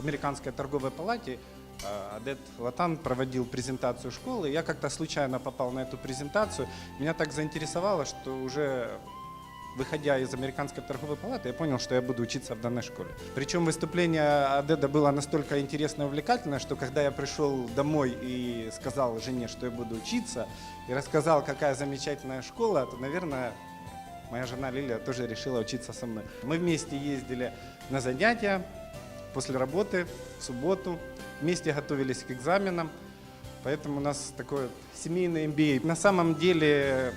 американской торговой палате э, Адет Латан проводил презентацию школы. Я как-то случайно попал на эту презентацию. Меня так заинтересовало, что уже выходя из американской торговой палаты, я понял, что я буду учиться в данной школе. Причем выступление Адеда было настолько интересно и увлекательно, что когда я пришел домой и сказал жене, что я буду учиться, и рассказал, какая замечательная школа, то, наверное, моя жена Лилия тоже решила учиться со мной. Мы вместе ездили на занятия после работы в субботу, вместе готовились к экзаменам, поэтому у нас такой семейный MBA. На самом деле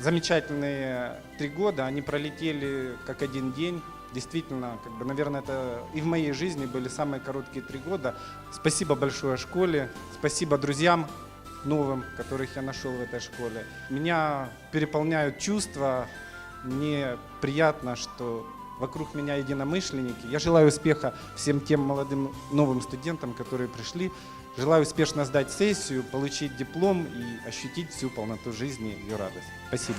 замечательные три года, они пролетели как один день. Действительно, как бы, наверное, это и в моей жизни были самые короткие три года. Спасибо большое школе, спасибо друзьям новым, которых я нашел в этой школе. Меня переполняют чувства, мне приятно, что вокруг меня единомышленники. Я желаю успеха всем тем молодым новым студентам, которые пришли. Желаю успешно сдать сессию, получить диплом и ощутить всю полноту жизни и радость. Спасибо.